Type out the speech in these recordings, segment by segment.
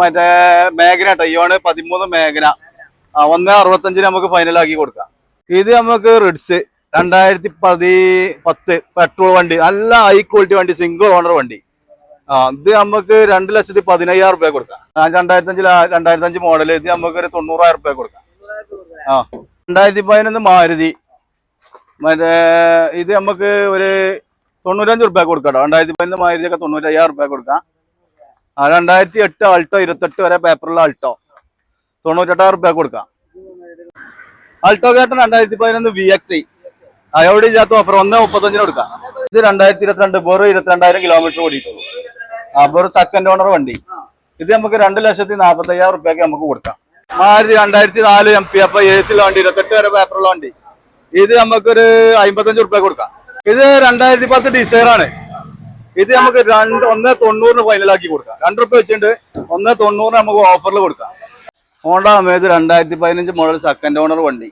മറ്റേ മേഘന ഇവാണ് പതിമൂന്ന് ആ ഒന്ന് അറുപത്തഞ്ചിന് നമുക്ക് ഫൈനലാക്കി കൊടുക്കാം. ഇത് നമുക്ക് റിഡ്സ് രണ്ടായിരത്തി പതി പത്ത് പെട്രോൾ വണ്ടി. നല്ല ഹൈ ക്വാളിറ്റി വണ്ടി സിംഗിൾ ഓണർ വണ്ടി. ആ ഇത് നമുക്ക് രണ്ട് ലക്ഷത്തി പതിനയ്യായിരം റുപ്യ കൊടുക്കാം. രണ്ടായിരത്തി അഞ്ചിൽ രണ്ടായിരത്തി അഞ്ച് മോഡൽ ഇത് നമുക്ക് ഒരു തൊണ്ണൂറായിരം റുപ്യ കൊടുക്കാം. ആ രണ്ടായിരത്തി പതിനൊന്ന് മാരുതി. മറ്റേ ഇത് നമുക്ക് ഒരു തൊണ്ണൂറ്റഞ്ച് റുപ്യ കൊടുക്കാം കേട്ടോ. രണ്ടായിരത്തി പതിനൊന്ന് മാരുതി ഒക്കെ തൊണ്ണൂറ്റയ്യായിരം റുപ്യ കൊടുക്കാം. രണ്ടായിരത്തി എട്ട് ആൾട്ടോ ഇരുപത്തെട്ട് വരെ പേപ്പറുള്ള ആൾട്ടോ. തൊണ്ണൂറ്റെട്ടായിരം റുപ്യ കൊടുക്കാം. ആൾട്ടോ കേട്ടൻ രണ്ടായിരത്തി പതിനൊന്ന് വി എക്സ് ഐ അയോടെ ഇല്ലാത്ത ഓഫർ ഒന്ന് മുപ്പത്തഞ്ചിന് കൊടുക്കാം. ഇത് രണ്ടായിരത്തി ഇരുപത്തിരണ്ട് ബോറ് ഇരുപത്തിരണ്ടായിരം കിലോമീറ്റർ ഓടിയിട്ടുള്ളൂ. ആ വെറും സെക്കൻഡ് ഓണർ വണ്ടി. ഇത് നമുക്ക് രണ്ട് ലക്ഷത്തി നാൽപ്പത്തി അയ്യായിരം റുപ്യക്ക് നമുക്ക് കൊടുക്കാം. മാരുതി രണ്ടായിരത്തി നാല് എം പി അപ്പൊ എ സിയിലെ വണ്ടി ഇരുപത്തെട്ട് വരെ പേപ്പറുള്ള വണ്ടി. ഇത് നമുക്കൊരു അമ്പത്തഞ്ച് റുപ്യ കൊടുക്കാം. ഇത് രണ്ടായിരത്തി പത്ത് ഡിസൈറാണ് ഇത് നമുക്ക് രണ്ട് ഒന്ന് തൊണ്ണൂറിന് ഫൈനലാക്കി കൊടുക്കാം. രണ്ട് റുപ്യ വെച്ചിട്ട് ഒന്ന് തൊണ്ണൂറിന് നമുക്ക് ഓഫറിൽ കൊടുക്കാം. ഹോണ്ട അമേസ് രണ്ടായിരത്തി പതിനഞ്ച് മോഡൽ സെക്കൻഡ് ഓണർ വണ്ടി.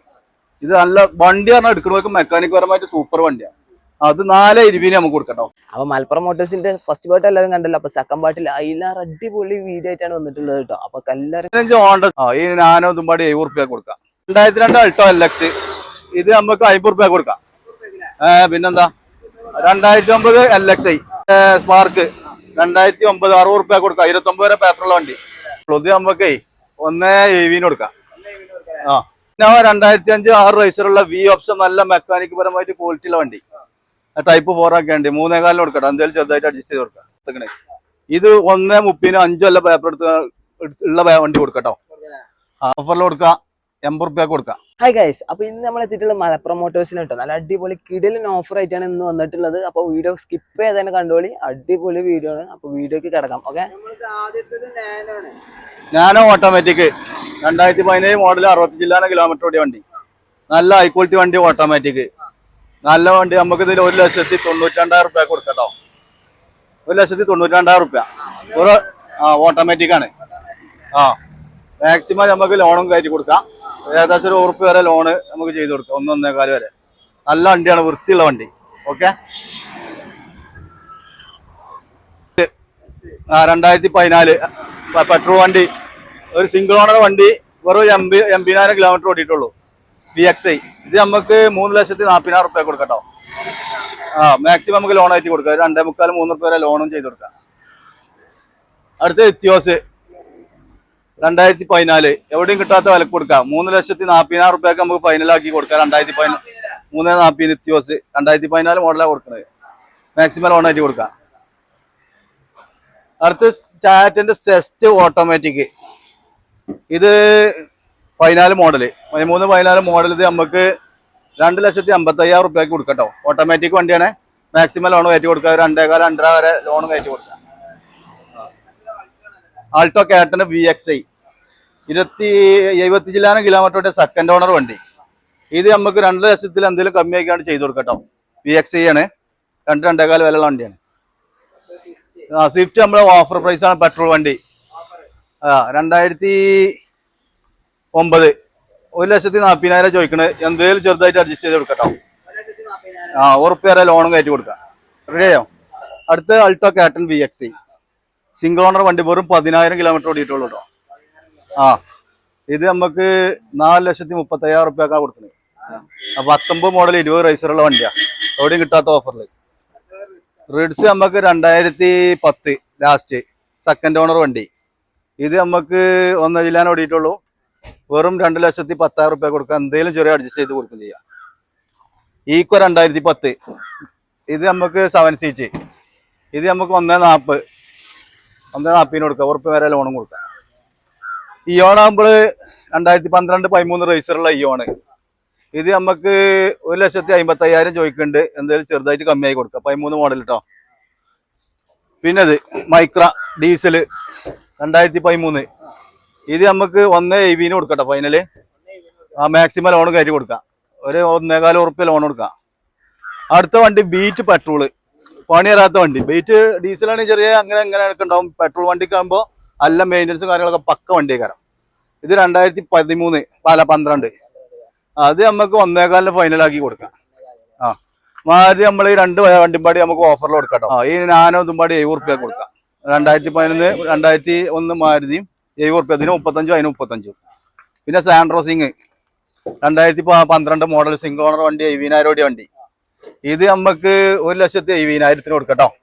ഇത് നല്ല വണ്ടി പറഞ്ഞാൽ എടുക്കുന്നവർക്ക് മെക്കാനിക് പരമായിട്ട് സൂപ്പർ വണ്ടിയാണ് അത് നാല് ഇരുപതിന് നമുക്ക് കൊടുക്കട്ടോ അപ്പൊ മലപ്പുറം മോട്ടോഴ്സിന്റെ ഫസ്റ്റ് പാർട്ട് എല്ലാവരും കണ്ടല്ലോ. അപ്പൊ സെക്കൻഡ് പാർട്ടിൽ റെഡി അടിപൊളി വീഡിയോ ആയിട്ടാണ് വന്നിട്ടുള്ളത് കേട്ടോ അപ്പൊ എല്ലാവരും ഹോണ്ട ഈ നാനോ തുമ്പാടി എഴുപത് റുപ്യ കൊടുക്കാം. രണ്ടായിരത്തി രണ്ട് അൾട്ടോ എൽ എക്സ് ഇത് നമുക്ക് അമ്പത് റുപ്യ കൊടുക്കാം. ഏഹ് പിന്നെന്താ? രണ്ടായിരത്തി ഒമ്പത് എൽ എക്സ് ഐ. സ്പാർക്ക് രണ്ടായിരത്തി ഒമ്പത് അറുപത് റുപ്യ കൊടുക്കാം. ഇരുപത്തൊമ്പത് വരെ പേപ്പറുള്ള വണ്ടി. ഇത് നമുക്കേ ഒന്നേ എവിന് കൊടുക്കാം. ആ. പിന്നെ രണ്ടായിരത്തി അഞ്ച് ആറ് റൈസറുള്ള വി ഓപ്ഷൻ നല്ല മെക്കാനിക് പരമായിട്ട് ക്വാളിറ്റി ഉള്ള വണ്ടി. ടൈപ്പ് ഫോർ ഒക്കെ ഉണ്ട്. മൂന്നേകാലിന് കൊടുക്കട്ടെ എന്തായാലും ചെറുതായിട്ട് അഡ്ജസ്റ്റ് ചെയ്ത് കൊടുക്കാം. ഇത് ഒന്നേ മുപ്പതിനും അഞ്ചല്ല പേപ്പർ എടുത്ത് ഉള്ള വണ്ടി കൊടുക്കട്ടോ ഓഫറിൽ കൊടുക്കാം. എൺപത് റുപ്യ കൊടുക്കാം. ഹായ് ഗൈസ് അപ്പൊ ഇന്ന് നമ്മൾ എത്തിയിട്ടുള്ള മലപ്പുറം മോട്ടോഴ്സിന് കേട്ടോ നല്ല അടിപൊളി കിടലിന് ഓഫർ ആയിട്ടാണ് ഇന്ന് വന്നിട്ടുള്ളത്. അപ്പൊ വീഡിയോ സ്കിപ്പ് ചെയ്തതിനെ കണ്ടോളി. അടിപൊളി വീഡിയോ ആണ്. അപ്പൊ വീഡിയോക്ക് കിടക്കാം ഓക്കെ നാനോ ഓട്ടോമാറ്റിക് രണ്ടായിരത്തി പതിനേഴ് മോഡൽ അറുപത്തി ജില്ലാന കിലോമീറ്റർ ഓടിയ വണ്ടി. നല്ല ഹൈ ക്വാളിറ്റി വണ്ടി ഓട്ടോമാറ്റിക് നല്ല വണ്ടി നമുക്ക് ഇതിൽ ഒരു ലക്ഷത്തി തൊണ്ണൂറ്റി രണ്ടായിരം റുപ്യ കൊടുക്കട്ടോ ഒരു ലക്ഷത്തി തൊണ്ണൂറ്റി രണ്ടായിരം റുപ്യ. ഒരു ആ ഓട്ടോമാറ്റിക് ആണ്. ആ മാക്സിമം നമുക്ക് ലോണും കയറ്റി കൊടുക്കാം. ഏകദേശം ഒരു ഉറുപ്പ് വരെ ലോണ് നമുക്ക് ചെയ്ത് കൊടുക്കാം. ഒന്നൊന്നേകാൽ വരെ. നല്ല വണ്ടിയാണ് വൃത്തിയുള്ള വണ്ടി. ഓക്കെ രണ്ടായിരത്തി പതിനാല് പെട്രോൾ വണ്ടി. ഒരു സിംഗിൾ ഓണർ വണ്ടി വെറും എൺപി എൺപതിനായിരം കിലോമീറ്റർ ഓടിയിട്ടുള്ളൂ. വി എക്സ് ഐ ഇത് നമുക്ക് മൂന്ന് ലക്ഷത്തി നാൽപ്പതിനായിരം റുപ്യ കൊടുക്കട്ടോ ആ മാക്സിമം നമുക്ക് ലോൺ ആയിട്ട് കൊടുക്കാം. രണ്ടേ മുക്കാൽ മൂന്ന് റുപ്യ വരെ ലോണും ചെയ്ത് കൊടുക്കാം. അടുത്ത എത്തിയോസ് രണ്ടായിരത്തി പതിനാല് എവിടെയും കിട്ടാത്ത വിലക്ക് കൊടുക്കാം. മൂന്ന് ലക്ഷത്തി നാൽപ്പതിനായിരം റുപ്യക്ക് നമുക്ക് ഫൈനലാക്കി കൊടുക്കാം. രണ്ടായിരത്തി പതിനാല് മൂന്ന് നാൽപ്പതിന് എത്തിയോസ് രണ്ടായിരത്തി പതിനാല് മോഡലാണ് കൊടുക്കുന്നത് മാക്സിമം ലോൺ ആയിട്ട് കൊടുക്കാം. അടുത്ത ചാറ്റിന്റെ സെസ്റ്റ് ഓട്ടോമാറ്റിക് ഇത് പതിനാല് മോഡൽ പതിമൂന്ന് പതിനാല് മോഡൽ ഇത് നമുക്ക് രണ്ട് ലക്ഷത്തി അമ്പത്തി അയ്യായിരം റുപ്യക്ക് കൊടുക്കട്ടോ ഓട്ടോമാറ്റിക് വണ്ടിയാണ്. മാക്സിമം ലോൺ കയറ്റി കൊടുക്കുക രണ്ടേകാൽ രണ്ടര വരെ ലോൺ കയറ്റി കൊടുക്കാം. ആൾട്ടോ കാറ്റന് വി എക്സ് ഐ ഇരുപത്തി എഴുപത്തി ജില്ലാനം കിലോമീറ്ററിന്റെ സെക്കൻഡ് ഓണർ വണ്ടി. ഇത് നമുക്ക് രണ്ട് ലക്ഷത്തിൽ എന്തെങ്കിലും കമ്മിയാക്കിയാണ് ചെയ്ത് കൊടുക്കട്ടോ വി എക്സ് ആണ്. രണ്ട് രണ്ടേകാൽ വിലയുള്ള വണ്ടിയാണ്. ആ സ്വിഫ്റ്റ് നമ്മളെ ഓഫർ പ്രൈസ് ആണ് പെട്രോൾ വണ്ടി. ആ രണ്ടായിരത്തി ഒമ്പത്. ഒരു ലക്ഷത്തി നാൽപ്പതിനായിരം ചോദിക്കണത് എന്തെങ്കിലും ചെറുതായിട്ട് അഡ്ജസ്റ്റ് ചെയ്ത് കൊടുക്കട്ടോ ആ ഉറപ്പേറെ ലോണും കയറ്റി കൊടുക്കാം റെഡിയോ അടുത്ത Alto K ten V X single owner വണ്ടി വെറും പതിനായിരം കിലോമീറ്റർ ഓടിയിട്ടുള്ളൂ കേട്ടോ. ആ. ഇത് നമുക്ക് നാല് ലക്ഷത്തി മുപ്പത്തി അയ്യായിരം റുപ്യക്കാണ് കൊടുക്കുന്നത് അപ്പൊ പത്തൊമ്പത് മോഡൽ ഇരുപത് റൈസറുള്ള വണ്ടിയാണ് എവിടെയും കിട്ടാത്ത ഓഫറിൽ റിഡ്സ് നമുക്ക് രണ്ടായിരത്തി പത്ത് ലാസ്റ്റ് സെക്കൻഡ് ഓണർ വണ്ടി. ഇത് നമുക്ക് ഒന്ന് ജില്ലാൻ ഓടിയിട്ടുള്ളൂ. വെറും രണ്ട് ലക്ഷത്തി പത്തായിരം റുപ്യ കൊടുക്കുക എന്തെങ്കിലും ചെറിയ അഡ്ജസ്റ്റ് ചെയ്ത് കൊടുക്കും ചെയ്യാം. ഈക്കോ രണ്ടായിരത്തി പത്ത്. ഇത് നമുക്ക് സെവൻ സീറ്റ് ഇത് നമുക്ക് ഒന്നേ നാൽപ്പത് ഒന്നേ നാൽപ്പതിന് കൊടുക്കാം. ഉറപ്പ് വരെ ലോണും കൊടുക്കാം. ഇയോണാകുമ്പോൾ രണ്ടായിരത്തി പന്ത്രണ്ട് പതിമൂന്ന് റേസറുള്ള ഇയോണ് ഇത് നമുക്ക് ഒരു ലക്ഷത്തി അമ്പത്തി അയ്യായിരം ചോദിക്കുന്നുണ്ട് എന്തായാലും ചെറുതായിട്ട് കമ്മിയായി കൊടുക്കാം. പതിമൂന്ന് മോഡൽ കേട്ടോ പിന്നെ ഇത് മൈക്ര ഡീസൽ രണ്ടായിരത്തി പതിമൂന്ന് ഇത് നമുക്ക് ഒന്ന് എവിന് കൊടുക്കട്ടോ ഫൈനൽ ആ മാക്സിമം ലോൺ കയറ്റി കൊടുക്കാം. ഒരു ഒന്നേകാൽ ഉറുപ്പ്യ ലോൺ കൊടുക്കാം. അടുത്ത വണ്ടി ബീറ്റ് പെട്രോൾ പണിയറാത്ത വണ്ടി. ബീറ്റ് ഡീസലാണ് ചെറിയ അങ്ങനെ അങ്ങനെ ഉണ്ടാവും. പെട്രോൾ വണ്ടിക്ക് ആകുമ്പോൾ നല്ല മെയിന്റനൻസും കാര്യങ്ങളൊക്കെ പക്ക വണ്ടി കയറാം ഇത് രണ്ടായിരത്തി പതിമൂന്ന് പല പന്ത്രണ്ട്. അത് നമുക്ക് ഒന്നേകാലിന് ആക്കി കൊടുക്കാം. ആ. മാതി നമ്മൾ ഈ രണ്ട് വണ്ടിമ്പാടി നമുക്ക് ഓഫറിൽ കൊടുക്കാം. ഈ നാനോ തുമ്പാടി എഴുപത് റുപ്യ കൊടുക്കാം. രണ്ടായിരത്തി പതിനൊന്ന് രണ്ടായിരത്തി ഒന്ന് മാരുതിയും എഴുപത് റുപ്യ അതിന് മുപ്പത്തഞ്ചും അതിന് മുപ്പത്തഞ്ചും. പിന്നെ സാൻഡ്രോ സിംഗ് രണ്ടായിരത്തി പന്ത്രണ്ട് മോഡൽ സിംഗ് ഓണർ വണ്ടി എഴുപതിനായിരം ഓടിയ വണ്ടി. ഇത് നമുക്ക് ഒരു ലക്ഷത്തി എഴുപതിനായിരത്തിന് കൊടുക്കട്ടോ.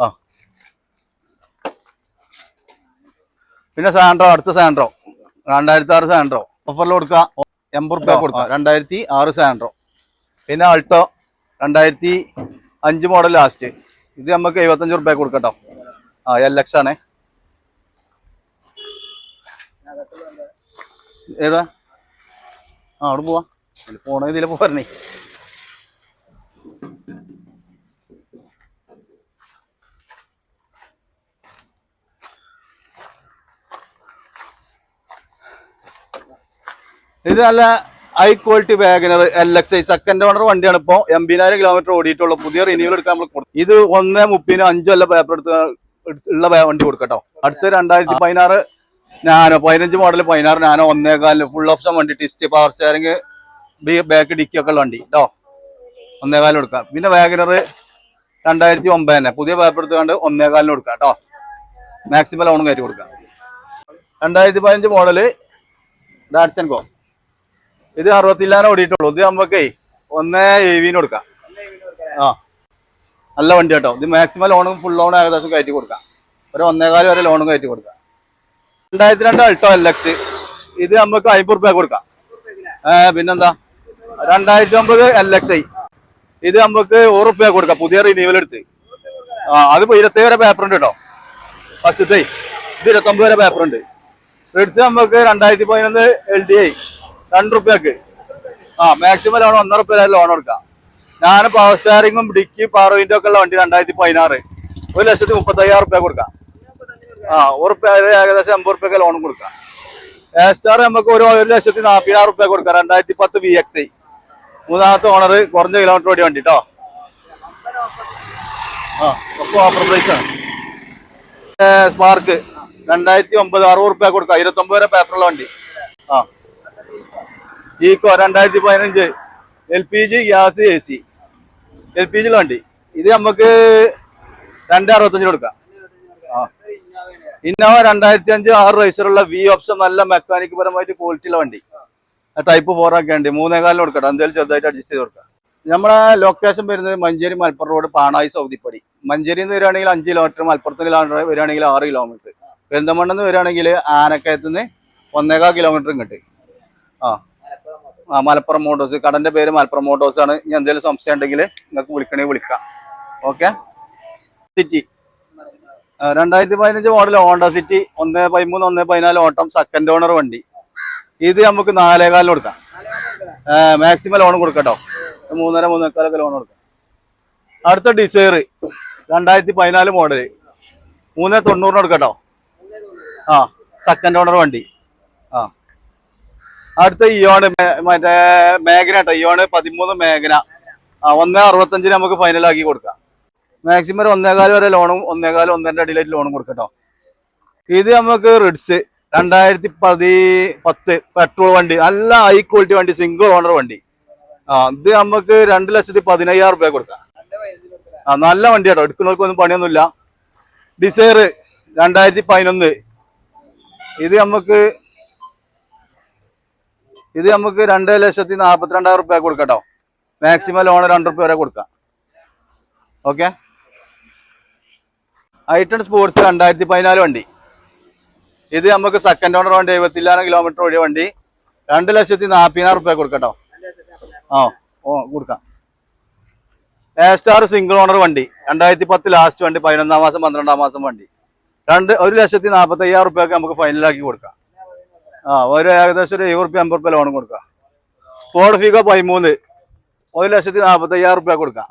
ആ. പിന്നെ സാൻഡ്രോ അടുത്ത സാൻഡ്രോ. രണ്ടായിരത്തി ആറ് സാൻഡ്രോ ഓഫറിൽ കൊടുക്കാം. എൺപത് റുപ്യ കൊടുക്കാം. രണ്ടായിരത്തി ആറ് സാൻഡ്രോ. പിന്നെ ആൾട്ടോ രണ്ടായിരത്തി അഞ്ച് മോഡൽ ലാസ്റ്റ് ഇത് നമുക്ക് എഴുപത്തഞ്ച് റുപ്യ കൊടുക്കട്ടോ. ആ എൽ എക്സ് ആണ്. ഏതാ? ആ അവിടെ പോവാ. പോണേ ഇതിൽ പോരണേ ഇത് നല്ല high quality Wagon R L X I second owner വണ്ടിയാണ്. ഇപ്പോൾ എൺപതിനായിരം കിലോമീറ്റർ ഓടിയിട്ടുള്ള. പുതിയ റിന്യൂവൽ എടുക്കാൻ നമ്മൾ കൊടുക്കും ഇത് ഒന്ന് മുപ്പതിന് അഞ്ചല്ല പേപ്പർ എടുത്ത് ഉള്ള വണ്ടി കൊടുക്കട്ടോ. അടുത്ത രണ്ടായിരത്തി പതിനാറ് നാനോ പതിനഞ്ച് മോഡൽ പതിനാറ് നാനോ ഒന്നേകാലിന് ഫുൾ ഓപ്ഷൻ വണ്ടി ടിസ്റ്റ് പവർ സ്റ്റിയറിംഗ് ബാക്ക് ഡിക്കിയൊക്കെ ഉള്ള വണ്ടി. കേട്ടോ ഒന്നേകാലിന് കൊടുക്കാം. പിന്നെ വാഗനർ രണ്ടായിരത്തി ഒമ്പതിന് പുതിയ പേപ്പർ എടുത്തുകൊണ്ട് ഒന്നേകാലിന് കൊടുക്കാം കേട്ടോ മാക്സിമം ലോണും കയറ്റി കൊടുക്കാം. രണ്ടായിരത്തി പതിനഞ്ച് മോഡൽ ഡാറ്റ്സൻ ഗോ ഇത് അറുപത്തില്ലാനെ ഓടിയിട്ടുള്ളൂ. ഇത് നമുക്കേ ഒന്നേ എവിന് കൊടുക്കാം. ആ. നല്ല വണ്ടി കേട്ടോ. ഇത് മാക്സിമം ലോണും ഫുൾ ലോൺ ഏകദേശം കയറ്റി കൊടുക്കാം. ഒരു ഒന്നേകാൽ വരെ ലോണും കയറ്റി കൊടുക്കാം. രണ്ടായിരത്തി രണ്ട് അൾട്ടോ എൽ എക്സ് ഇത് നമുക്ക് അമ്പത് റുപ്യ കൊടുക്കാം. ഏ പിന്നെന്താ? രണ്ടായിരത്തി ഒമ്പത് എൽ എക്സ് ഐ ഇത് നമുക്ക് ഒരു റുപ്യ കൊടുക്കാം. പുതിയ റിന്യൂവൽ എടുത്ത്. ആ അത് ഇരുപത്തി വരെ പേപ്പർ ഉണ്ട് കേട്ടോ. ഫസ്റ്റത്തെ. ഇത് ഇരുപത്തൊമ്പത് വരെ പേപ്പർ ഉണ്ട്. റിഡ്സ് നമുക്ക് രണ്ടായിരത്തി പതിനൊന്ന് എൽ ഡി ഐ രണ്ട് റുപ്യക്ക് ആ മാക്സിമം ലോൺ ഒന്നര റുപ്യ ലോൺ കൊടുക്കാം. ഞാൻ പവർ സ്റ്റാറിങ്ങും ഡിക്കി പാറോയിന്റെ ഒക്കെ ഉള്ള വണ്ടി രണ്ടായിരത്തി പതിനാറ് ഒരു ലക്ഷത്തി മുപ്പത്തി അയ്യായിരം റുപ്യ കൊടുക്കാം. ആ ഒരു റുപ്യ ഏകദേശം എൺപത് റുപ്യൊക്കെ ലോൺ കൊടുക്കാം. എ സ്റ്റാർ നമുക്ക് ഒരു ഒരു ലക്ഷത്തി നാൽപ്പതിനായിരം റുപ്യ കൊടുക്കാം. രണ്ടായിരത്തി പത്ത് വി എക്സ് ഐ മൂന്നാമത്തെ ഓണർ കുറഞ്ഞ കിലോമീറ്റർ ഓടി വണ്ടി കേട്ടോ ആ ഒക്കെ ഓഫർ പ്രൈസ് ആണ്. സ്പാർക്ക് രണ്ടായിരത്തി ഒമ്പത് അറുപത് റുപ്യ കൊടുക്കാം. ഇരുപത്തൊമ്പത് വരെ പേപ്പറുള്ള വണ്ടി. ആ. ഈക്കോ രണ്ടായിരത്തി പതിനഞ്ച് L P G gas A C. L P G വണ്ടി. ഇത് നമുക്ക് രണ്ട് അറുപത്തഞ്ചിന് കൊടുക്കാം. ആ. ഇന്നോവ രണ്ടായിരത്തി അഞ്ച് ആറ് റൈസറുള്ള വി ഓപ്ഷൻ നല്ല മെക്കാനിക് പരമായിട്ട് ക്വാളിറ്റി ഉള്ള വണ്ടി. ടൈപ്പ് ഫോർ ഒക്കെ ഉണ്ട്. മൂന്നേകാലിന് കൊടുക്കട്ടെ എന്തെങ്കിലും ചെറുതായിട്ട് അഡ്ജസ്റ്റ് ചെയ്ത് കൊടുക്കാം. നമ്മുടെ ലൊക്കേഷൻ വരുന്നത് മഞ്ചേരി മലപ്പുറം റോഡ് പാണായി സൗദിപ്പടി. മഞ്ചേരി നിന്ന് വരികയാണെങ്കിൽ അഞ്ച് കിലോമീറ്റർ മലപ്പുറത്ത് നിന്ന് വരികയാണെങ്കിൽ ആറ് കിലോമീറ്റർ പെരിന്തമണ്ണെന്ന് വരികയാണെങ്കിൽ ആനക്കയത്ത് നിന്ന് ഒന്നേകാൽ കിലോമീറ്റർ ഇങ്ങോട്ട്. ആ. മലപ്പുറം മോട്ടോഴ്സ്. കടന്റെ പേര് മലപ്പുറം മോട്ടോഴ്സ് ആണ്. ഇനി എന്തെങ്കിലും സംശയം ഉണ്ടെങ്കിൽ നിങ്ങൾക്ക് വിളിക്കണേ വിളിക്കാം. ഓക്കെ സിറ്റി രണ്ടായിരത്തി പതിനഞ്ച് മോഡൽ ഹോണ്ട സിറ്റി ഒന്ന് പതിമൂന്ന് ഒന്ന് പതിനാല് ഓട്ടം സെക്കൻഡ് ഓണർ വണ്ടി. ഇത് നമുക്ക് നാലേകാലിന് കൊടുക്കാം. മാക്സിമം ലോൺ കൊടുക്കട്ടോ. മൂന്നര മൂന്നേക്കാലൊക്കെ ലോൺ കൊടുക്കാം. അടുത്ത ഡിസൈർ രണ്ടായിരത്തി പതിനാല് മോഡൽ മൂന്ന് തൊണ്ണൂറിന് കൊടുക്കട്ടോ. ആ സെക്കൻഡ് ഓണർ വണ്ടി. അടുത്ത ഇയോണ് മറ്റേ മേഘന കേട്ടോ. ഇയോണ് പതിമൂന്ന് മേഘന. ആ ഒന്ന് അറുപത്തഞ്ചിന് നമുക്ക് ഫൈനലാക്കി കൊടുക്കാം. മാക്സിമം ഒരു ഒന്നേകാൽ വരെ ലോണും ഒന്നേകാൽ ഒന്നര അടിയിലായിട്ട് ലോണും കൊടുക്കട്ടോ ഇത് നമുക്ക് റിഡ്സ് രണ്ടായിരത്തി പതി പത്ത് പെട്രോൾ വണ്ടി നല്ല ഹൈ ക്വാളിറ്റി വണ്ടി സിംഗിൾ ഓണർ വണ്ടി. ആ ഇത് നമുക്ക് രണ്ട് ലക്ഷത്തി പതിനയ്യായിരം റുപ്യ കൊടുക്കാം. ആ നല്ല വണ്ടി കേട്ടോ. എടുക്കുന്നവർക്കൊന്നും പണിയൊന്നുമില്ല. ഡിസൈർ രണ്ടായിരത്തി പതിനൊന്ന്. ഇത് നമുക്ക് ഇത് നമുക്ക് രണ്ട് ലക്ഷത്തി നാൽപ്പത്തിരണ്ടായിരം റുപ്യ കൊടുക്കട്ടോ. മാക്സിമം ലോൺ രണ്ട് റുപ്യ വരെ കൊടുക്കാം. ഓക്കെ ഐറ്റൺ സ്പോർട്സ് രണ്ടായിരത്തി പതിനാല് വണ്ടി. ഇത് നമുക്ക് സെക്കൻഡ് ഓണർ വണ്ടി എഴുപത്തില്ലായിരം കിലോമീറ്റർ ഓടിയ വണ്ടി. രണ്ട് ലക്ഷത്തി നാൽപ്പതിനായിരം റുപ്യ കൊടുക്കട്ടോ. ആ ഓ കൊടുക്കാം. എ സ്റ്റാർ സിംഗിൾ ഓണർ വണ്ടി. രണ്ടായിരത്തി പത്ത് ലാസ്റ്റ് വണ്ടി പതിനൊന്നാം മാസം പന്ത്രണ്ടാം മാസം വണ്ടി. രണ്ട് ഒരു ലക്ഷത്തി നാൽപ്പത്തി അയ്യായിരം റുപ്യൊക്കെ നമുക്ക് ഫൈനലാക്കി കൊടുക്കാം. ആ ഒരു ഏകദേശം ഒരു എഴുപത് റുപ്യ അമ്പത് റുപ്യ ലോൺ കൊടുക്കാം. ഫോർഡ് ഫിഗോ പതിമൂന്ന്. ഒരു ലക്ഷത്തി നാൽപ്പത്തി അയ്യായിരം റുപ്യ കൊടുക്കാം.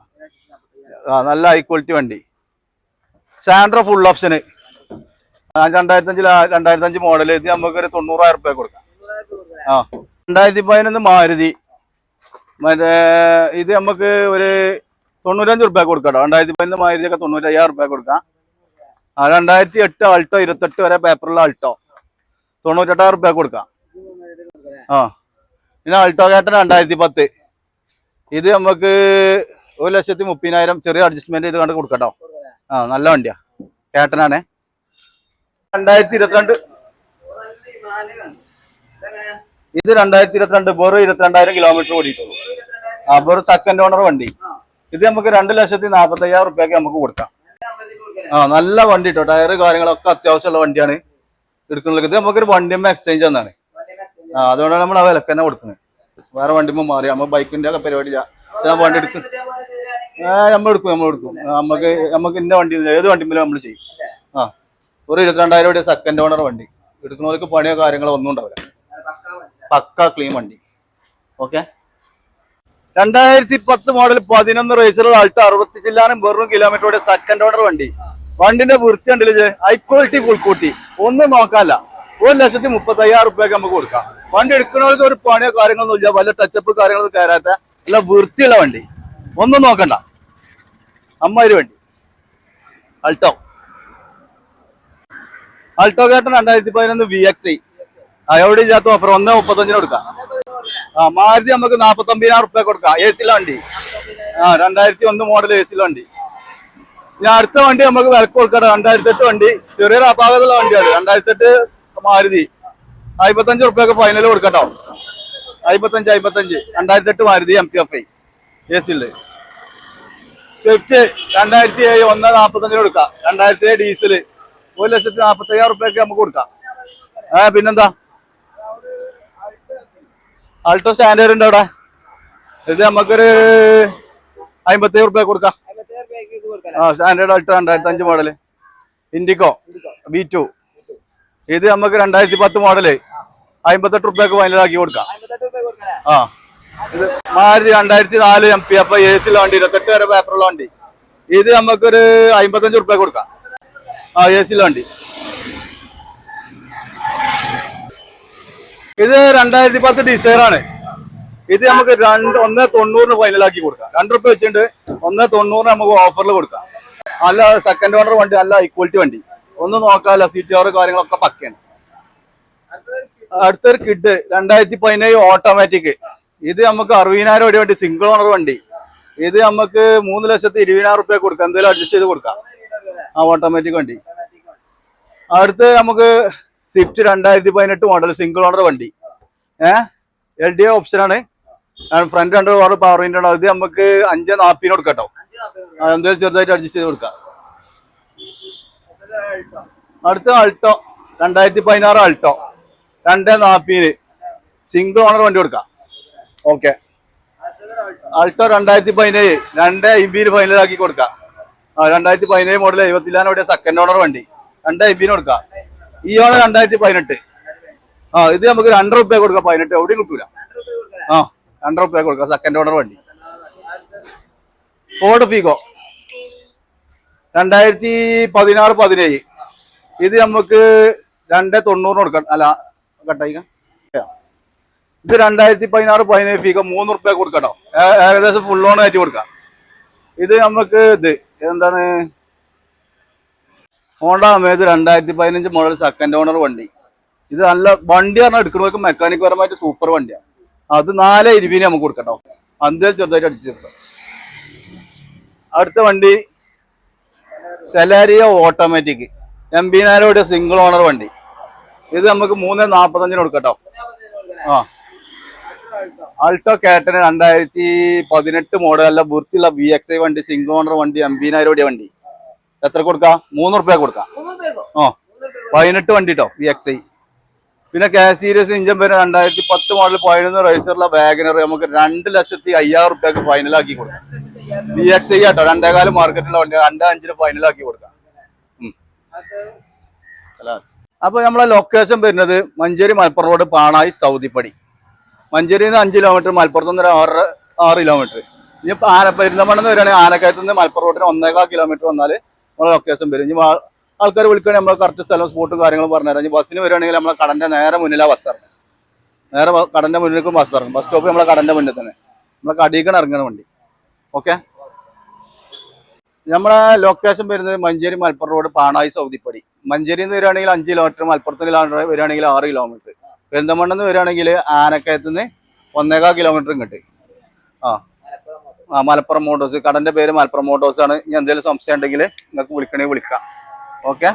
ആ നല്ല ഹൈ ക്വാളിറ്റി വണ്ടി. സാൻഡ്രോ ഫുൾ ഓപ്ഷന് രണ്ടായിരത്തി അഞ്ചിൽ രണ്ടായിരത്തി അഞ്ച് മോഡൽ ഇത് നമുക്കൊരു തൊണ്ണൂറായിരം റുപ്യ കൊടുക്കാം. ആ രണ്ടായിരത്തി പതിനൊന്ന് മാരുതി. മറ്റേ ഇത് നമുക്ക് ഒരു തൊണ്ണൂറ്റഞ്ച് റുപ്യ കൊടുക്കാം. രണ്ടായിരത്തി പതിനൊന്ന് മാരുതി ഒക്കെ തൊണ്ണൂറ്റയ്യായിരം റുപ്യ കൊടുക്കാം. ആ രണ്ടായിരത്തി എട്ട് ആൾട്ടോ ഇരുപത്തെട്ട് വരെ പേപ്പറുള്ള ആൾട്ടോ തൊണ്ണൂറ്റെട്ടായിരം റുപ്യ കൊടുക്കാം. ആ. പിന്നെ ആൾട്ടോ കേട്ടൻ രണ്ടായിരത്തി പത്ത് ഇത് നമുക്ക് ഒരു ലക്ഷത്തി മുപ്പതിനായിരം ചെറിയ അഡ്ജസ്റ്റ്മെന്റ് ചെയ്ത് കണ്ട് കൊടുക്കട്ടോ. ആ നല്ല വണ്ടിയാ. കേട്ടനാണേ രണ്ടായിരത്തി ഇരുപത്തിരണ്ട് ഇത് രണ്ടായിരത്തി ഇരുപത്തിരണ്ട് വെറും ഇരുപത്തിരണ്ടായിരം കിലോമീറ്റർ ഓടിയിട്ടുള്ളൂ. ആ വെറും സെക്കൻഡ് ഓണർ വണ്ടി. ഇത് നമുക്ക് രണ്ട് ലക്ഷത്തി നാൽപ്പത്തി അയ്യായിരം റുപ്യക്ക് നമുക്ക് കൊടുക്കാം. ആ നല്ല വണ്ടി കേട്ടോ ടയറ് കാര്യങ്ങളൊക്കെ അത്യാവശ്യമുള്ള വണ്ടിയാണ്. എടുക്കുന്നത് നമുക്കൊരു വണ്ടിയമ്മ എക്സ്ചേഞ്ച് എന്നാണ് ആ അതുകൊണ്ടാണ് നമ്മൾ ആ വിലക്ക് തന്നെ കൊടുക്കുന്നത് വേറെ വണ്ടിമ്മ മാറി. നമ്മൾ ബൈക്കിന്റെ ഒക്കെ പരിപാടിയില്ല പക്ഷെ വണ്ടി എടുക്കും നമ്മൾ എടുക്കും നമ്മൾ എടുക്കും. നമുക്ക് നമുക്ക് ഇന്ന വണ്ടി ഏത് വണ്ടിമ്മലും നമ്മൾ ചെയ്യും. ആ ഒരു ഇരുപത്തിരണ്ടായിരം രൂപയുടെ സെക്കൻഡ് ഓണർ വണ്ടി. എടുക്കുന്നവർക്ക് പണിയോ കാര്യങ്ങളോ ഒന്നും ഉണ്ടാവില്ല. പക്ക ക്ലീൻ വണ്ടി. ഓക്കെ രണ്ടായിരത്തി പത്ത് മോഡൽ പതിനൊന്ന് റേസർ ആൾട്ട് അറുപത്തി ജില്ലാനും വെറും കിലോമീറ്ററോടെ സെക്കൻഡ് ഓണർ വണ്ടി. വണ്ടിന്റെ വൃത്തി ഉണ്ടല്ലേ ഹൈ ക്വാളിറ്റി പുൽക്കൂട്ടി ഒന്നും നോക്കാല്ല. ഒരു ലക്ഷത്തി മുപ്പത്തി അയ്യായിരം റുപ്യക്ക് നമുക്ക് കൊടുക്കാം. വണ്ടി എടുക്കണവർക്ക് ഒരു പണിയോ കാര്യങ്ങളൊന്നും ഇല്ല. വല്ല ടച്ചപ്പ് കാര്യങ്ങളൊന്നും കയറാത്ത നല്ല വൃത്തിയുള്ള വണ്ടി. ഒന്നും നോക്കണ്ട. അമ്മായിരം വണ്ടി. അൾട്ടോ അൾട്ടോ കേട്ടൻ രണ്ടായിരത്തി പതിനൊന്ന് വി എക്സ് ഐ എവിടെ ഇല്ലാത്ത ഓഫർ ഒന്ന് മുപ്പത്തഞ്ചിന് കൊടുക്കാം. ആ മാരുതി നമുക്ക് നാപ്പത്തി ഒമ്പതിനായിരം റുപ്യ കൊടുക്കാം. എ സിയിലെ വണ്ടി. ആ രണ്ടായിരത്തി ഒന്ന് മോഡൽ എ സിയിലെ വണ്ടി. ഇനി അടുത്ത വണ്ടി നമുക്ക് വിലക്ക് കൊടുക്കട്ടെ. രണ്ടായിരത്തി എട്ട് വണ്ടി. ചെറിയൊരു അപാകതയുള്ള വണ്ടിയാണ്. രണ്ടായിരത്തി എട്ട് മാരുതി. അമ്പത്തഞ്ച് റുപ്യൊക്കെ ഫൈനൽ കൊടുക്കട്ടോ. അമ്പത്തഞ്ച് അമ്പത്തഞ്ച് രണ്ടായിരത്തി എട്ട് Maruti M P F I A C ഉണ്ട് സ്വിഫ്റ്റ് രണ്ടായിരത്തി ഏഴ് ഒന്ന് നാൽപ്പത്തഞ്ചിന് കൊടുക്കാം. രണ്ടായിരത്തി ഏഴ് ഡീസൽ ഒരു ലക്ഷത്തി നാൽപ്പത്തി അയ്യായിരം റുപ്യൊക്കെ നമുക്ക് കൊടുക്കാം. ആ പിന്നെന്താ? ആൾട്ടോ സ്റ്റാൻഡേർഡ് ഉണ്ട് അവിടെ? ഇത് നമുക്കൊരു അമ്പത്തി റുപ്യ കൊടുക്കാം. സ്റ്റാൻഡേർഡ് അൾട്ര രണ്ടായിരത്തി അഞ്ച് മോഡൽ ഇൻഡിക്കോ ബി ടു ഇത് നമുക്ക് രണ്ടായിരത്തി പത്ത് മോഡൽ അമ്പത്തെട്ട് റുപ്യക്ക് ഫൈനലാക്കി കൊടുക്കാം. ആ. ഇത് മാരുതി രണ്ടായിരത്തി നാല് എം പി അപ്പൊ എ സി വണ്ടി ഇരുപത്തെട്ട് വരെ പേപ്പറുള്ള വണ്ടി. ഇത് നമുക്കൊരു അമ്പത്തഞ്ച് റുപ്യ കൊടുക്കാം. ആ എ സി വണ്ടി. ഇത് രണ്ടായിരത്തി പത്ത് ഡിസൈർ ആണ്. ഇത് നമുക്ക് രണ്ട് ഒന്ന് തൊണ്ണൂറിന് ഫൈനലാക്കി കൊടുക്കാം. രണ്ട് റുപ്യ വെച്ചിട്ട് ഒന്ന് തൊണ്ണൂറിന് നമുക്ക് ഓഫറിൽ കൊടുക്കാം. അല്ല സെക്കൻഡ് ഓണർ വണ്ടി അല്ല ഇക്വാലിറ്റി വണ്ടി. ഒന്ന് നോക്കാല്ല സീറ്റ് കവർ കാര്യങ്ങളൊക്കെ പക്കയാണ്. അടുത്തൊരു കിഡ് രണ്ടായിരത്തി പതിനേഴ് ഓട്ടോമാറ്റിക് ഇത് നമുക്ക് അറുപതിനായിരം രൂപ വണ്ടി സിംഗിൾ ഓണർ വണ്ടി. ഇത് നമുക്ക് മൂന്ന് ലക്ഷത്തി ഇരുപതിനായിരം റുപ്യ കൊടുക്കാം. എന്തെങ്കിലും അഡ്ജസ്റ്റ് ചെയ്ത് കൊടുക്കാം. ആ ഓട്ടോമാറ്റിക് വണ്ടി. അടുത്ത് നമുക്ക് സ്വിഫ്റ്റ് രണ്ടായിരത്തി പതിനെട്ട് മോഡൽ സിംഗിൾ ഓണർ വണ്ടി. ഏഹ് എൽ ഡി ഓപ്ഷനാണ് ഫ്രണ്ട് രണ്ട് വാർഡ് പവർ വിൻഡോ ഉണ്ടാവും ഇത് നമുക്ക് അഞ്ച് നാപ്പിന് കൊടുക്കട്ടോ എന്തെങ്കിലും ചെറുതായിട്ട് അഡ്ജസ്റ്റ് ചെയ്ത് കൊടുക്കാം. അടുത്ത അൾട്ടോ രണ്ടായിരത്തി പതിനാറ് അൾട്ടോ രണ്ട് നാപ്പിന് സിംഗിൾ ഓണർ വണ്ടി കൊടുക്കാം. ഓക്കെ അൾട്ടോ രണ്ടായിരത്തി പതിനേഴ് രണ്ട് അമ്പതിന് ഫൈനലാക്കി കൊടുക്കാം. ആ രണ്ടായിരത്തി പതിനേഴ് മോഡൽ എഴുപത്തിലാനോടെ സെക്കൻഡ് ഓണർ വണ്ടി. രണ്ട് അമ്പതിന് കൊടുക്കാം. ഈ ഓണർ രണ്ടായിരത്തി പതിനെട്ട് ആ ഇത് നമുക്ക് രണ്ട് റുപ്യ കൊടുക്കാം പതിനെട്ട്. എവിടെയും കിട്ടൂല. ആ. രണ്ട് റുപ്യ കൊടുക്കാം. സെക്കൻഡ് ഓർഡർ വണ്ടി. ഫോർഡ് ഫീഗോ രണ്ടായിരത്തി പതിനാറ് പതിനേഴ്. ഇത് നമുക്ക് രണ്ട് തൊണ്ണൂറിന് കൊടുക്കാം. അല്ല കട്ടായിക്കാം. ഇത് രണ്ടായിരത്തി പതിനാറ് പതിനേഴ് ഫീഗോ മൂന്ന് റുപ്യ കൊടുക്കട്ടോ. ഏകദേശം ഫുൾ ഓൺ ആയിട്ട് കൊടുക്കാം. ഇത് നമുക്ക് ഇത് എന്താണ്? ഹോണ്ട അമേസ് രണ്ടായിരത്തി പതിനഞ്ച് മോഡൽ സെക്കൻഡ് ഓണർ വണ്ടി. ഇത് നല്ല വണ്ടി പറഞ്ഞാൽ എടുക്കുന്നവർക്ക് മെക്കാനിക് പരമായിട്ട് സൂപ്പർ വണ്ടിയാണ് അത് നാല് ഇരുപതിന് നമുക്ക് കൊടുക്കട്ടോ. അന്തേൽ ചെറുതായിട്ട് അടിച്ചു തീർക്കാം. അടുത്ത വണ്ടി സെലാരിയ ഓട്ടോമാറ്റിക്. എംബിനാരോടെ സിംഗിൾ ഓണർ വണ്ടി. ഇത് നമുക്ക് മൂന്ന് നാപ്പത്തഞ്ചിന് കൊടുക്കട്ടോ. ആ. ആൾട്ടോ കാറ്റന് രണ്ടായിരത്തി പതിനെട്ട് മോഡൽ അല്ല വൃത്തിയുള്ള ബി എക്സ് ഐ വണ്ടി സിംഗിൾ ഓണർ വണ്ടി എംബിനാരോടെ വണ്ടി. എത്ര കൊടുക്കാം? മൂന്ന് റുപ്യ കൊടുക്കാം. ആ. പതിനെട്ട് വണ്ടി കേട്ടോ ബി എക്സ് ഐ പിന്നെ കെ സീരീസ് ഇഞ്ചൻ പേര് രണ്ടായിരത്തി പത്ത് മോഡൽ പതിനൊന്ന് റൈസറുള്ള വാഗനർ നമുക്ക് രണ്ട് ലക്ഷത്തി അയ്യായിരം റുപ്യക്ക് ഫൈനലാക്കി കൊടുക്കാം. ബി എക്സ് ഐ ആട്ടോ രണ്ടേകാലം മാർക്കറ്റിലെ വണ്ടി രണ്ട് അഞ്ചിന് ഫൈനലാക്കി കൊടുക്കാം. ഉം. അപ്പൊ നമ്മളെ ലൊക്കേഷൻ വരുന്നത് മഞ്ചേരി മലപ്പുറം റോഡ് പാണായി സൗദിപ്പടി. മഞ്ചേരി നിന്ന് അഞ്ച് കിലോമീറ്റർ മലപ്പുറത്ത് നിന്ന് ആറ് ആറ് കിലോമീറ്റർ ഇനി ആന പെരുന്തമണ്ണെന്ന് വരികയാണെങ്കിൽ ആനക്കയത്ത് നിന്ന് മലപ്പുറം റോഡിന് ഒന്നേകാൽ കിലോമീറ്റർ വന്നാൽ നമ്മളെ ലൊക്കേഷൻ വരും. ഇനി ആൾക്കാർ വിളിക്കുകയാണെങ്കിൽ നമ്മൾ കറക്റ്റ് സ്ഥലം സ്പോട്ടും കാര്യങ്ങളും പറഞ്ഞുതരാം ബസ്സിന് വരുവാണെങ്കിൽ നമ്മളെ കടന്റെ നേരെ മുന്നിലാണ് ബസ് ഇറങ്ങും നേരെ കടന്റെ മുന്നിലേക്ക് ബസ് ഇറങ്ങും. ബസ് സ്റ്റോപ്പ് നമ്മളെ കടന്റെ മുന്നിൽ തന്നെ. നമ്മളെ കടീക്കണം ഇറങ്ങണ വണ്ടി. ഓക്കെ നമ്മളെ ലൊക്കേഷൻ വരുന്നത് മഞ്ചേരി മലപ്പുറം റോഡ് പാണായി സൗദിപ്പടി. മഞ്ചേരി നിന്ന് വരികയാണെങ്കിൽ അഞ്ച് കിലോമീറ്റർ മലപ്പുറത്ത് കിലോമീറ്റർ വരികയാണെങ്കിൽ ആറ് കിലോമീറ്റർ പെരിന്തമണ്ണെന്ന് വരികയാണെങ്കിൽ ആനക്കയത്ത് നിന്ന് ഒന്നേകാൽ കിലോമീറ്റർ ഇങ്ങോട്ട്. ആ. ആ മലപ്പുറം മോട്ടോഴ്സ് കടന്റെ പേര് മലപ്പുറം മോട്ടോഴ്സ് ആണ്. ഇനി എന്തെങ്കിലും സംശയം ഉണ്ടെങ്കിൽ നിങ്ങൾക്ക് വിളിക്കണമെങ്കിൽ വിളിക്കാം. ഓക്കെ